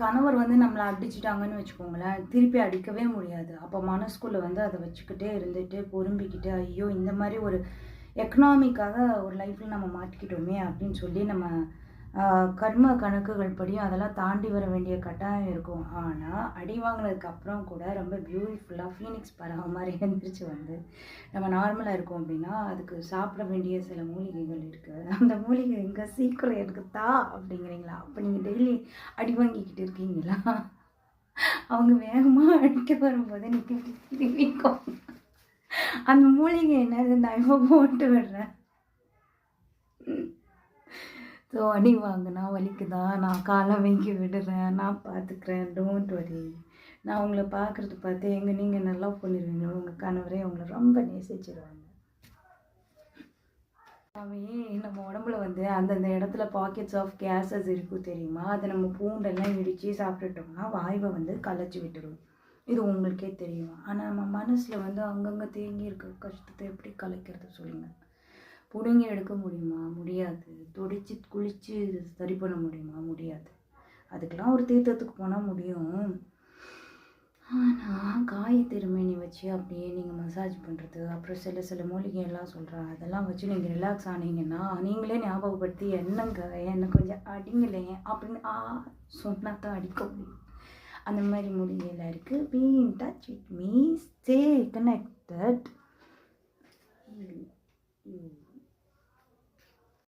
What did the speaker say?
கணவர் வந்து நம்மளை அடிச்சிட்டாங்கன்னு வச்சுக்கோங்களேன் திருப்பி அடிக்கவே முடியாது. அப்போ மனசுக்குள்ளே வந்து அதை வச்சுக்கிட்டே இருந்துட்டு பொறும்பிக்கிட்டு ஐயோ இந்த மாதிரி ஒரு எக்கனாமிக்காக ஒரு லைஃப்பில் நம்ம மாட்டிக்கிட்டோமே அப்படின்னு சொல்லி நம்ம கர்ம கணக்குகள் படியும் அதெல்லாம் தாண்டி வர வேண்டிய கட்டாயம் இருக்கும். ஆனால் அடி வாங்கினதுக்கு அப்புறம் கூட ரொம்ப பியூட்டிஃபுல்லாக ஃபீனிக்ஸ் பறவை மாதிரி எழுந்திரிச்சு வந்து நம்ம நார்மலாக இருக்கோம் அப்படின்னா அதுக்கு சாப்பிட வேண்டிய சில மூலிகைகள் இருக்குது அந்த மூலிகை எங்கே சீக்கிரம் எடுக்குதா அப்படிங்கிறீங்களா? அப்போ நீங்கள் டெய்லி அடி வாங்கிக்கிட்டு இருக்கீங்களா? அவங்க வேகமாக அடிக்க வரும்போது நீங்கள் அந்த மூலிகை என்னது? நான் இப்போ போட்டு விடுறேன். ஸோ அடி வாங்கினா வலிக்குதா? நான் காலை வாங்கி விடுறேன் நான் பார்த்துக்கிறேன் டோன்ட் வரி நான் உங்களை பார்க்குறது பார்த்து எங்கே நீங்கள் நல்லா பண்ணிடுவீங்க உங்கள் கணவரே உங்களை ரொம்ப நேசிச்சிருவாங்க. சாமி நம்ம உடம்புல வந்து அந்தந்த இடத்துல பாக்கெட்ஸ் ஆஃப் கேஸஸ் இருக்கும் தெரியுமா? அதை நம்ம பூண்டெல்லாம் இடித்து சாப்பிட்டுட்டோம்னா வாய்வை வந்து கலைச்சி விட்டுரும். இது உங்களுக்கே தெரியும். ஆனால் நம்ம மனசில் வந்து அங்கங்கே தேங்கி இருக்க கஷ்டத்தை எப்படி கலைக்கிறது சொல்லுங்கள் பிடுங்கி எடுக்க முடியுமா? முடியாது. துடிச்சு குளித்து சரி பண்ண முடியுமா? முடியாது. அதுக்கெல்லாம் ஒரு தீர்த்தத்துக்கு போனால் முடியும். ஆனால் காய திருமேனி வச்சு அப்படியே நீங்கள் மசாஜ் பண்ணுறது அப்புறம் சில சில மூலிகை எல்லாம் சொல்கிறேன் அதெல்லாம் வச்சு நீங்கள் ரிலாக்ஸ் ஆனீங்கன்னா நீங்களே ஞாபகப்படுத்தி என்னங்க? என்ன கொஞ்சம் அடிங்களே? அப்படின்னு ஆ சொன்னால் தான் அடிக்க முடியும். அந்த மாதிரி மூலிகையில் இருக்குது be in touch with me stay connected